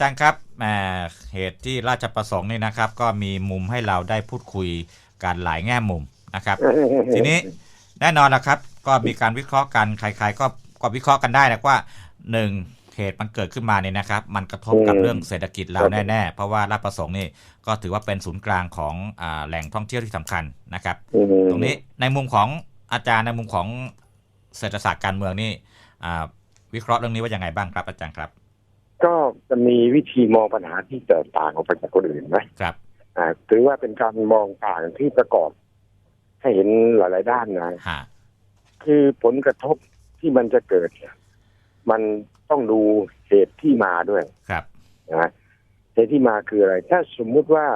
จารย์ครับแหมเหตุที่ราชประสงค์นี่นะครับ ก็มีมุมให้เราได้พูดคุยกันหลายแง่มุมนะครับ ทีนี้แน่นอนนะครับ ก็มีการวิเคราะห์กันใครๆก็ก็วิเคราะห์กันได้นะว่าหนึ่งเหตุมันเกิดขึ้นมาเนี่ยนะครับ มันกระทบกับอืมเรื่องเศรษฐกิจเราแน่ๆ เพราะว่าราชประสงค์นี่ก็ถือว่าเป็นศูนย์กลางของอ่าแหล่งท่องเที่ยวที่สำคัญนะครับอืมตรงนี้ในมุมของอาจารย์ในมุมของเศรษฐศาสตร์การเมืองนี่อ่าวิเคราะห์เรื่องนี้ว่ายังไงบ้างครับอาจารย์ครับ ก็จะมีวิธีมองปัญหาที่แตกต่างออกไปจากคนอื่นไหมครับอ่าถือว่าเป็นการมองต่างที่ประกอบ ให้เห็นหลาย ๆ ด้านนะฮะคือผลกระทบที่มันจะเกิดเนี่ยมันต้องดูเหตุที่มาด้วยครับนะเหตุที่มาคืออะไร ถ้าสมมุติว่า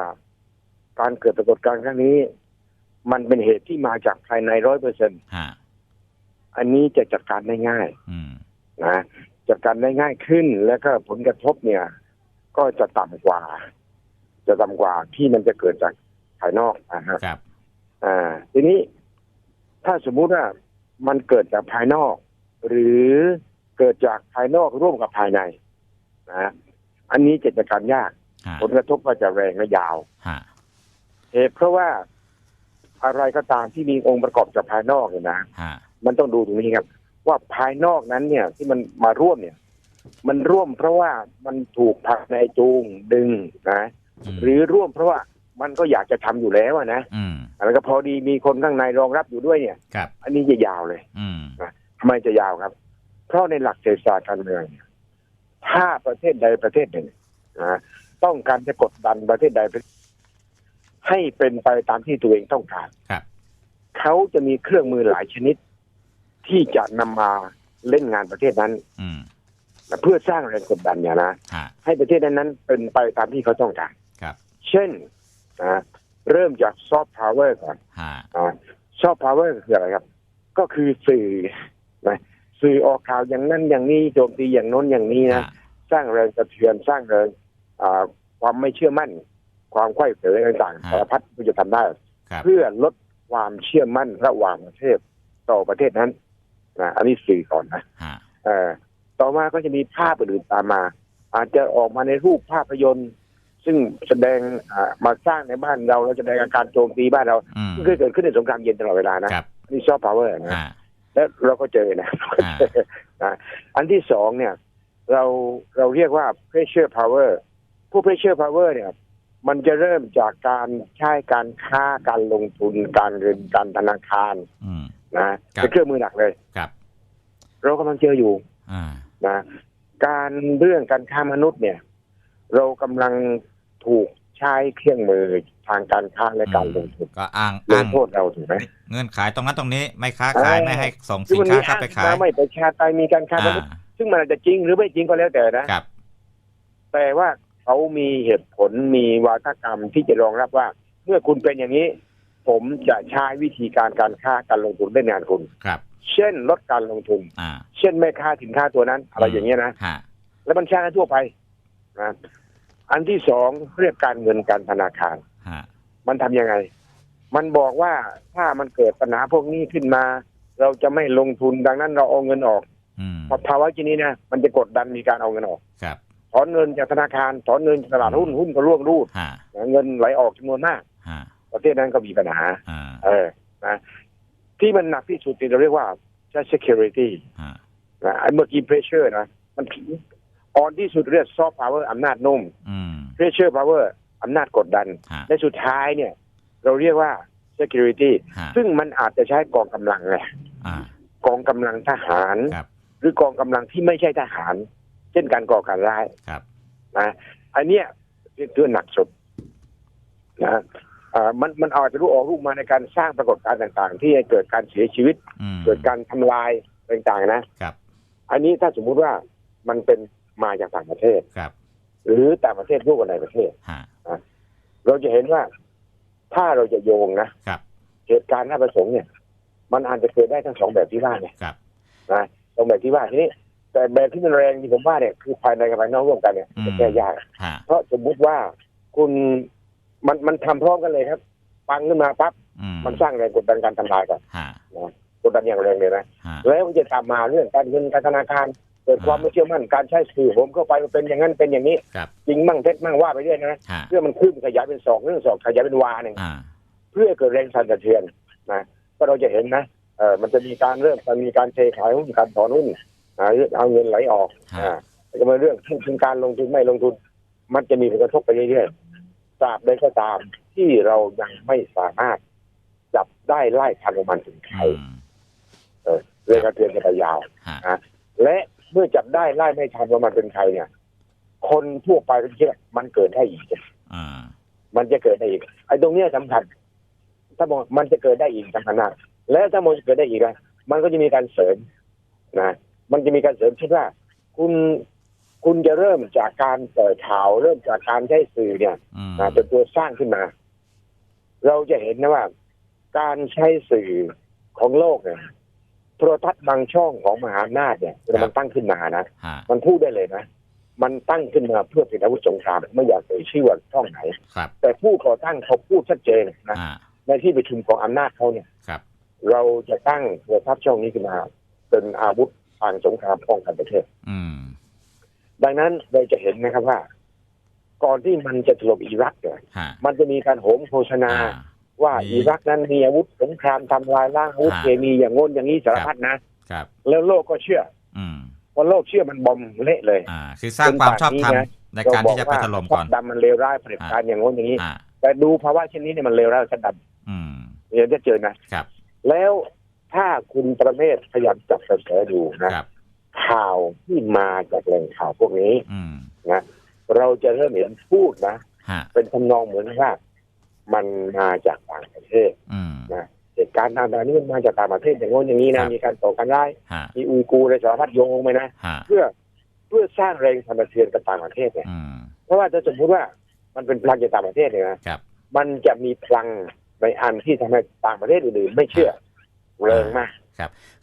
การเกิดปรากฏการณ์ครั้งนี้ มันเป็นเหตุที่มาจากภายในร้อยเปอร์เซ็นฮะอันนี้จะจัดการได้ง่ายอืมนะ จัดการได้ง่ายขึ้น แล้วก็ผลกระทบเนี่ย ก็จะต่ำกว่า จะต่ำกว่าที่มันจะเกิดจากภายนอกนะฮะครับ อ่า ทีนี้ถ้าสมมุติว่ามันเกิดจากภายนอก หรือเกิดจากภายนอกร่วมกับภายในนะอันนี้จะจัดการยาก ฮะผลกระทบก็จะแรงและยาวฮะเหตุเพราะว่าอะไรก็ตามที่มีองค์ประกอบจากภายนอกเนี่ยนะ ฮะมันต้องดูตรงนี้ครับ ว่าภายนอกนั้นเนี่ยที่มันมาร่วมเนี่ย มันร่วมเพราะว่ามันถูกภายในจูงดึงนะมหรือร่วมเพราะว่ามันก็อยากจะทำอยู่แล้วอะนะอืมแล้วก็พอดีมีคนข้างในรองรับอยู่ด้วยเนี่ยครับอันนี้จะยาวเลยอืมทำไมจะยาวครับ เพราะในหลักเศรษฐศาสตร์การเมืองเนี่ยถ้าประเทศใดประเทศหนึ่งนะต้องการจะกดดันประเทศใดประเทศให้เป็นไปตามที่ตัวเองต้องการครับเขาจะมีเครื่องมือหลายชนิด ที่จะนำมาเล่นงานประเทศนั้น อืมนะเพื่อสร้างแรงกดดันเนี่ยนะ ฮะ ให้ประเทศนั้นๆเป็นไปตามที่เขาต้องการ ครับ เช่นนะเริ่มจากซอฟต์พาวเวอร์ก่อนฮะ ซอฟต์พาวเวอร์คืออะไรครับ ก็คือสื่อนะสื่อออกข่าวอย่างนั้นอย่างนี้โจมตีอย่างโน้นอย่างนี้นะฮะสร้างแรงสะเทือนสร้างแรงอ่าความไม่เชื่อมั่น ความไขว้เขวต่างๆสารพัดที่จะทำได้ ครับ เพื่อลดความเชื่อมั่นระหว่างประเทศต่อประเทศนั้น นะอันนี้สื่อก่อนนะฮะเอ่อต่อมาก็จะมีภาพอื่นๆตามมา อาจจะออกมาในรูปภาพยนตร์ ซึ่งแสดงอ่ามาสร้างในบ้านเราแล้วแสดงอาการโจมตีบ้านเราอืมซึ่งเคยเกิดขึ้นในสงครามเย็นตลอดเวลานะครับนี่ซอฟต์พาวเวอร์นะฮะแล้วเราก็เจอนะอ่านะอันที่สองเนี่ย เราเราเรียกว่า pressure power ผู้ pressure power เนี่ยมันจะเริ่มจากการใช้การค้าการลงทุนการเงินการธนาคารอืม นะครับเป็นเครื่องมือหลักเลยครับ เรากำลังเจออยู่อ่านะการเรื่องการค้ามนุษย์เนี่ย เรากำลังถูกใช้เครื่องมือทางการค้าและการลงทุนก็อ้างลอ้างงโทษเราถูกไหมเงื่อนขายตรงนั้นตรงนี้ไม่ค้าขายเออไม่ให้ส่งที่สินวันค้านี้เข้าไปขายอ้างไม่ประชาไตยมีการค้ามนุษย์อ่าซึ่งมันอาจจะจริงหรือไม่จริงก็แล้วแต่นะครับ แต่ว่าเขามีเหตุผลมีวาทกรรมที่จะรองรับว่า เมื่อคุณเป็นอย่างนี้ ผมจะใช้วิธีการการค้าการลงทุนเล่นงานคุณ ครับ เช่นลดการลงทุน อ่า เช่นไม่ค้าสินค้าตัวนั้น อะไรอย่างเงี้ยนะ ฮะ แล้วมันใช้กันทั่วไปนะอันที่สองเรียกการเงินการธนาคาร ฮะ มันทำยังไง มันบอกว่าถ้ามันเกิดปัญหาพวกนี้ขึ้นมา เราจะไม่ลงทุนดังนั้นเราเอาเงินออกอืมพอภาวะที่นี้นะมันจะกดดันมีการเอาเงินออก ครับ ถอนเงินจากธนาคาร ถอนเงินจากตลาดหุ้นหุ้นก็ร่วงรูดฮะเงินไหลออกจำนวนมาก ฮะ ประเทศนั้นก็มีปัญหาอ่าเออนะที่มันหนักที่สุดที่เราเรียกว่า just security ฮะนะไอ้เมื่อกี้ pressure นะมันอ่อนที่สุดเรียก soft power อำนาจนุ่มอืม pressure power อำนาจกดดันฮะและสุดท้ายเนี่ย เราเรียกว่า security ฮะซึ่งมันอาจจะใช้กองกำลังไงอ่ากองกำลังทหารครับหรือกองกำลังที่ไม่ใช่ทหาร เช่นการก่อการร้ายครับนะอันเนี้ยเป็นตัวหนักสุดนะอ่า มันมันอาจจะรู้ออกรูปมาในการสร้างปรากฏการณ์ต่างๆ ที่ให้เกิดการเสียชีวิตอืมเกิดการทำลายต่างๆนะครับ อันนี้ถ้าสมมุติว่ามันเป็นมาจากต่างประเทศครับ หรือต่างประเทศร่วมกับในประเทศฮะเราจะเห็นว่าถ้าเราจะโยงนะครับเหตุการณ์หน้าประสงค์เนี่ย มันอาจจะเกิดได้ทั้งสองแบบที่ว่าเนี่ยครับนะสองแบบที่ว่าทีนี้แต่แบบที่มันแรงที่ผมว่าเนี่ยคือภายในกับภายนอกร่วมกันเนี่ยอืมจะแก้ยากฮะเพราะสมมุติว่าคุณ มันมันทำพร้อมกันเลยครับ ปังขึ้นมาปั๊บอืมมันสร้างแรงกดดันการทำลายก่อนฮะกดดันอย่างแรงเลยนะฮะแล้วมันจะตามมาเรื่องการเงินการธนาคารเกิดความไม่เชื่อมั่นการใช้สื่อผมเข้าไปมันเป็นอย่างนั้นเป็นอย่างนี้ครับจริงมั่งเท็จมั่งว่าไปเรื่อยนะฮะเพื่อมันขึ้นขยายเป็นสองเรื่องสองขยายเป็นวาหนึ่งอ่าเพื่อเกิดแรงสั่นสะเทือนนะก็เราจะเห็นนะเออมันจะมีการเริ่มมันมีการเทขายหุ้นการถอนหุ้นอ่าเอาเงินไหลออกฮะอ่าจะมาเรื่องถึงการลงทุนไม่ลงทุน มันจะมีผลกระทบไปเรื่อยๆ ตราบใดก็ตาม ที่เรายังไม่สามารถจับได้ไล่ทันของมันถึงใครอืมเออเรื่องกระเทือนจะไปยาวฮะและเมื่อจับได้ไล่ไม่ทันว่ามันเป็นใครเนี่ย คนทั่วไปก็คิดว่ามันเกิดได้อีกอ่ามันจะเกิดได้อีก ไอ้ตรงเนี้ยสำคัญ ถ้ามองมันจะเกิดได้อีกสำคัญมากและถ้ามองจะเกิดได้อีกนะมันก็จะมีการเสริมนะมันจะมีการเสริมเช่นว่า คุณ คุณจะเริ่มจากการเปิดข่าว เริ่มจากการใช้สื่อเนี่ยอืมนะเป็นตัวสร้างขึ้นมา เราจะเห็นนะว่า การใช้สื่อของโลกเนี่ยโทรทัศน์บางช่องของมหาอำนาจเนี่ยมันตั้งขึ้นมานะฮะมันพูดได้เลยนะมันตั้งขึ้นมาเพื่อเป็นอาวุธสงครามไม่อยากเอ่ยชื่อว่าช่องไหนครับแต่ผู้ก่อตั้งเขาพูดชัดเจนนะอ่าในที่ประชุมของอำนาจเขาเนี่ยครับเราจะตั้งโทรทัศน์ช่องนี้ขึ้นมาเป็นอาวุธทางสงครามป้องกันประเทศ อืม ดังนั้นเราจะเห็นนะครับว่า ก่อนที่มันจะถล่มอิรักเนี่ยฮะมันจะมีการโหมโฆษณาอ่าว่ามีอิรักนั้นมีอาวุธสงครามทำลายล้างอาวุธฮะเคมีอย่างงนอย่างนี้สารพัดนะครับแล้วโลกก็เชื่อ อืมพอโลกเชื่อมันบอมเละเลย อ่า คือสร้างความชอบธรรมเป็นแบบนี้นะในการที่จะไปถล่มก่อนดำมันเลวร้ายเผด็จการอย่างงนอย่างนี้อ่าแต่ดูภาวะเช่นนี้เนี่ยมันเลวร้ายชัดดอืมำเดี๋ยวจะเจอนะครับ แล้วถ้าคุณประเมศพยายามจับกระแสดูนะครับ ข่าวที่มาจากแหล่งข่าวพวกนี้อืมเราจะเริ่มเห็นพูดนะฮะเป็นทำนองเหมือนว่ามันมาจากต่างประเทศอืมเหตุการณ์ต่างๆนี้มันมาจากต่างประเทศอย่างโน้นอย่างนี้ครันะบมีการต่อกันร้ายฮะมีอุยกูร์อะไรสารพัดโยงไปนะฮะเพื่อเพื่อสร้างแรงสั่นสะเทือนกับต่างประเทศเนี่ยอืมเพราะว่าถ้าสมมติว่ามันเป็นพลังจากต่างประเทศเนี่ยนะครับมันจะมีพลังในอันที่ทำให้ต่างประเทศอื่นๆไม่เชื่อ แรงมาก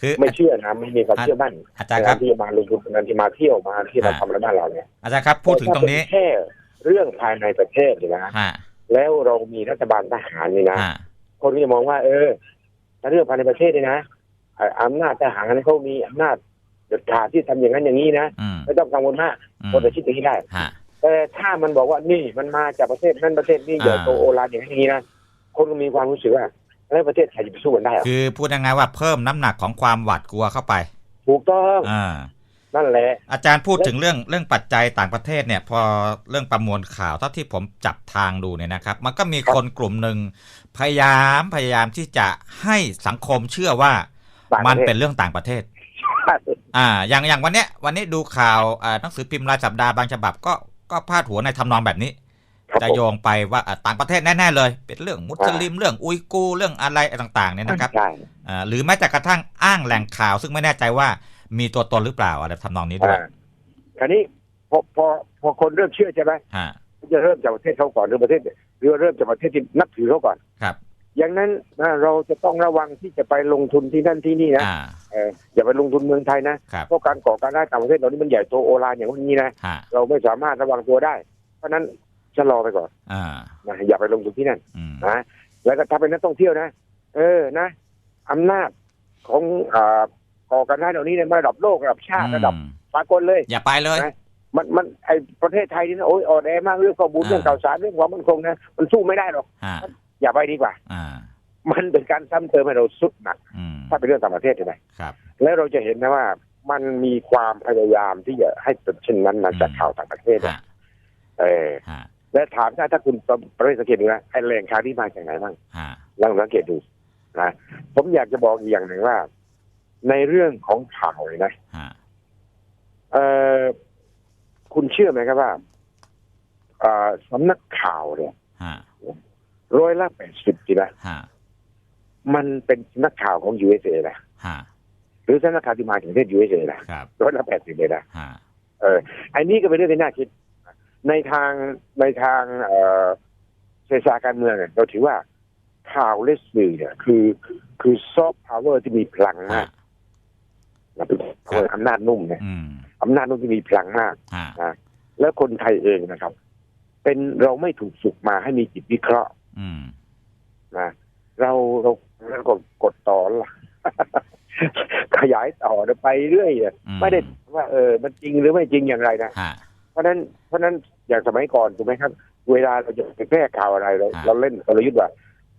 คือไม่เชื่อนะไม่มีความเชื่อมั่นอาในจารย์คการัรบที่จะมาลงทุนในการที่มาเที่ยวมาที่มาอ่าทำอะไรบ้านเราเนี่ยอาจารย์ครับพูดถึงตรงนี้แต่ถ้าเป็นแค่เรื่องภายในประเทศเนี่ยนะฮะแล้วเรามีรัฐบาลทหารนี่นะฮะคนก็จะมองว่า เออถ้าเรื่องภายในประเทศนี่นะอ่าอำนาจทหารเขามีอำนาจเด็ดขาดที่ทำอย่างนั้นอย่างนี้นะอืมไม่ต้องกังวลมากอืมคนจะคิดอย่างนี้ได้ฮะแต่ถ้ามันบอกว่านี่มันมาจากประเทศนั้นประเทศนี้อ่าใหญ่โตโอฬารอย่างนั้นอย่างนี้นะคนก็มีความรู้สึกว่า แล้วประเทศไทยจะไปสู้มันได้เหรอคือพูดยังไงว่าเพิ่มน้ำหนักของความหวาดกลัวเข้าไป ถูกต้องอ่านั่นแหละ อาจารย์พูดถึงเรื่องเรื่องปัจจัยต่างประเทศเนี่ย พอเรื่องประมวลข่าวเท่าที่ผมจับทางดูเนี่ยนะครับ มันก็มีคนกลุ่มหนึ่งพยายามพยายามที่จะให้สังคมเชื่อว่าต่างปมันระเทศเป็นเรื่องต่างประเทศอ่า อย่างอย่างวันเนี้ย วันนี้ดูข่าวอ่าหนังสือพิมพ์รายสัปดาห์บางฉบับก็ก็พาดหัวในทำนองแบบนี้ครับ จะผมโยงไปว่าอะต่างประเทศแน่ ๆ เลย เป็นเรื่องมุสลิมเรื่องอุยกูร์เรื่องอะไรต่างๆเนี่ยนะครับใช่อ่าหรือแม้แต่กระทั่งอ้างแหล่งข่าว ซึ่งไม่แน่ใจว่ามีตัวตนหรือเปล่าอะไรทำนองนี้ด้วยอ่าคราวนี้พอพอพอคนเริ่มเชื่อใช่ไหมฮะจะเริ่มจากประเทศเขาก่อนหรือประเทศหรือว่าเริ่มจากประเทศที่นับถือเขาก่อนครับ อย่างนั้นนะเราจะต้องระวังที่จะไปลงทุนที่นั่นที่นี่นะอ่าเอออย่าไปลงทุนเมืองไทยนะครับเพราะการก่อการร้ายต่างประเทศเรานี่มันใหญ่โตโอฬารอย่างนี้นะฮะเราไม่สามารถระวังตัวได้ เพราะฉะนั้น ชะลอไปก่อนอ่านะอย่าไปลงทุนที่นั่นอืมนะแล้วก็ถ้าเป็นนักท่องเที่ยวนะ เออนะอำนาจของอ่าก่อการร้ายเหล่านี้ในระดับโลกระดับชาติระดับอืมสากลเลย อย่าไปเลยนะมันมันไอประเทศไทยนี่นะโอ้ยอ่อนแอมากเรื่องข้อมูลอ่าเรื่องข่าวสารเรื่องความมั่นคงนะมันสู้ไม่ได้หรอกฮะอย่าไปดีกว่าอ่ามันเป็นการซ้ำเติมให้เราสุดหนักอืมถ้าเป็นเรื่องต่างประเทศใช่ไหมครับแล้วเราจะเห็นนะว่ามันมีความพยายามที่จะให้เป็นเช่นนั้นนะจากอืมข่าวต่างประเทศอะฮะเออฮะ และถามถ้าถ้าคุณประเทศสังเกตดูนะไอแหล่งข่าวที่มาจากไหนบ้างฮะลองสังเกตดูนะผมอยากจะบอกอีกอย่างหนึ่งว่า ในเรื่องของข่าวเลยนะฮะเออคุณเชื่อไหมครับว่าอ่าสำนักข่าวเนี่ยฮะร้อยละแปดสิบจีนะฮะมันเป็นสำนักข่าวของ USA นะฮะหรือสำนักข่าวที่มาจากประเทศ USA นะครับร้อยละแปดสิบเลยนะฮะเอออันนี้ก็เป็นเรื่องที่น่าคิด ในทางในทางเอ่อเศรษฐศาสตร์การเมืองเนี่ยเราถือว่าข่าวและสื่อเนี่ยคือ คือซอฟต์พาวเวอร์ที่มีพลังมาฮะกนะเป็นครับอำนาจนุ่มเนี่ยอืมอำนาจนุ่มที่มีพลังมากฮะแล้วคนไทยเองนะครับ เป็นเราไม่ถูกฝึกมาให้มีจิตวิเคราะห์อืมนะเราเราเรากดกดต่อขยายต่อไปเรื่อยอะอืมไม่ได้ว่าว่า เออ มันจริงหรือไม่จริงอย่างไรนะฮะเพ ราะฉะนั้นเพราะฉะนั้นอย่างสมัยก่อนถูกไหมครับ เวลาเราจะไปแพร่ข่าวอะไรเราฮะเราเล่นกลยุทธ์ว่า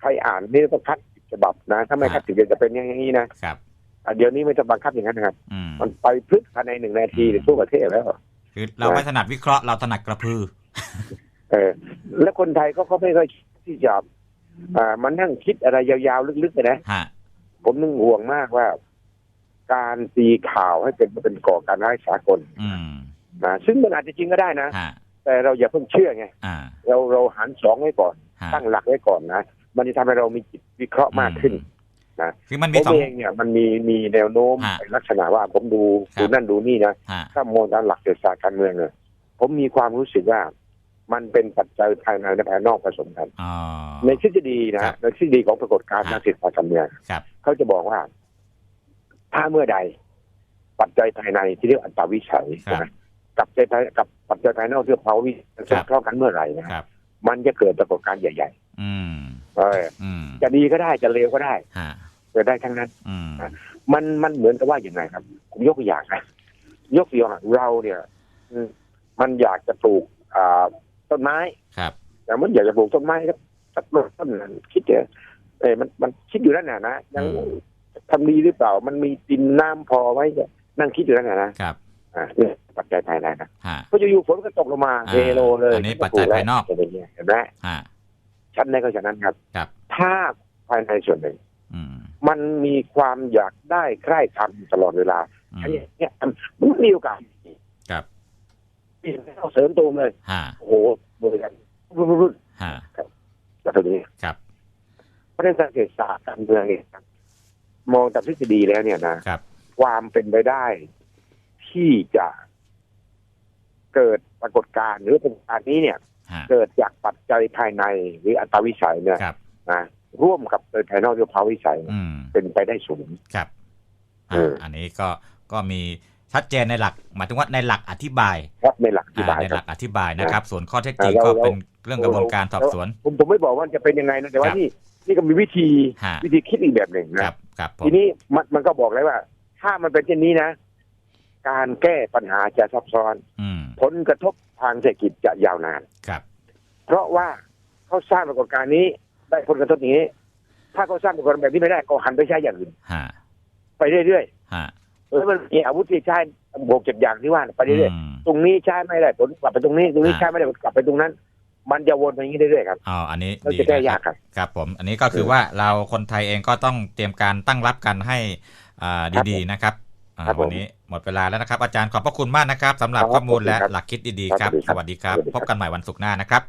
ใครอ่านนี่ต้องคัดฉบับนะถ้าไม่ฮะคัดถึงจะเป็นอย่างนี้นะครับอะเดี๋ยวนี้ไม่ต้องบังคับอย่างนั้นนะครับอืมมันไปพลึกภายในหนึ่งนาทีในทั่วประเทศแล้วคือเราไม่ถนัดวิเคราะห์เราถนัดกระพือ เออ แล้วคนไทยก็ก็ไม่ค่อยคิดที่จะอ่ามันนั่งคิดอะไรยาวๆลึกๆเลยนะฮะผมนึงห่วงมากว่า การตีข่าวให้เป็นเป็นก่อการร้ายสากลอืม นะซึ่งมันอาจจะจริงก็ได้นะฮะแต่เราอย่าเพิ่งเชื่อไงอ่าเราเราหันสองไว้ก่อนฮะตั้งหลักไว้ก่อนนะ มันจะทำให้เรามีจิตวิเคราะห์มากขึ้นนะคือมันผมีมสองเองเนี่ยมันมีมีแนวโน้มฮะในลักษณะว่าผมดูครับดูนั่นดูนี่นะฮะถ้ามองตามหลักเศรษฐศาสตร์การเมืองเนี่ยผมมีความรู้สึกว่ามันเป็นปัจจัยภายในและภายนอกผสมกันอ๋อในทฤษฎีนะครับในทฤษฎีของปรากฏการณ์ฮะทางเศรษฐศาสตร์การเมืองครับเขาจะบอกว่า ถ้าเมื่อใด ปัจจัยภายในที่เรียกอัตราวิสัยครับนะ กับปัจจัยภายกับปัจจัยภายนอกที่เรียกภาวะวิสัยครับสอดคล้องกันเมื่อไหร่นะครับมันจะเกิดปรากฏการณ์ใหญ่อืมๆเอออืมจะดีก็ได้จะเลวก็ได้ฮะเกิดได้ทั้งนั้นอืมมันมันเหมือนกับว่าอย่างไรครับผมยกตัวอย่างนะยกตัวอย่างเราเนี่ยอืมมันอยากจะปลูกอ่าต้นไม้ครับ แต่มันอยากจะปลูกต้นไม้ก็ตัดต้นต้นนั้นคิดเจอเออมันมันคิดอยู่นั่นน่ะนะยังทำดีหรือเปล่า มันมีดินน้ำพอไหมจะนั่งคิดอยู่นั่นน่ะนะครับ อ่าเนี่ยปัจจัยภายในนะฮะก็อยู่ๆฝนก็ตกลงมาอ่าเฮโลเลยอันนี้ปัจจัยภายนอกเห็นไหมเห็นไหมฮะชั้นในก็ฉะนั้นครับครับ ถ้าภายในส่วนหนึ่งอืมมันมีความอยากได้ใคร่ทำตลอดเวลาอืมอันนี้เนี่ยมันมีโอกาสครับปีนเข้าเสริมตูมเลยฮะโอ้โหบริการรุ่นฮะๆแบบนี้ครับเพราะฉะนั้นการเศรษฐศาสตร์การเมืองเนี่ยครับมองตามทฤษฎีแล้วเนี่ยนะครับความเป็นไปได้ ที่จะเกิดปรากฏการณ์หรือปรากฏการณ์นี้เนี่ย ฮะ เกิดจากปัจจัยภายในหรืออัตราวิสัยเนี่ยครับ นะร่วมกับปัจจัยภายนอกหรือภาวะวิสัยเนี่ยอืม เป็นไปได้สูง ครับเอออ่อ่าอันนี้ก็ก็มีชัดเจนในหลักหมายถึงว่าในหลักอธิบายครับในหลักอธิบายอ่าในคหรัลับ กอธิบายนะครับ ส่วนข้อเท็จจริงอ่าก็เราเป็นเรื่องกระบวนการสอบสวน ผมผมไม่บอกว่าจะเป็นยังไงนะแต่ว่าครับนี่นี่ก็มีวิธีฮะ วิธีคิดอีกแบบหนึ่งครันะบครับผมทีนี้มันมันก็บอกเลยว่า ถ้ามันเป็นเช่นนี้นะ การแก้ปัญหาจะซับซ้อนอืมผลกระทบทางเศรษฐกิจจะยาวนานครับ เพราะว่าเขาสร้างปรากฏการณ์นี้ ได้ผลกระทบอย่างนี้ ถ้าเขาสร้างปรากฏการณ์แบบนี้ไม่ได้ก็หันไปใช้อย่างอื่นฮะไปเรื่อยฮะๆแล้วมันมีอาวุธที่ใช้บวกเจ็ดอย่างที่ว่าไปเรื่อยอืมๆตรงนี้ใช้ไม่ได้ผลกลับไปตรงนี้ตรงนี้อ่าใช้ไม่ได้ผลกลับไปตรงนั้นมันจะวนไปอย่างนี้เรื่อยๆครับอ๋ออันนี้มันดีจะแก้นะยากครับครับ ครับ ผม อันนี้ก็คือว่าเราคนไทยเองก็ต้องเตรียมการตั้งรับกันให้อ่าครับดีๆนะครับอ่าครับผม วันนี้หมดเวลาแล้วนะครับ อาจารย์ขอบพระคุณมากนะครับสำหรับครับข้อมูลและขอบคุณครับหลักคิดดีๆครับครับสวัสดีครับ สวัสดีครับ พบกันใหม่วันศุกร์หน้านะครับ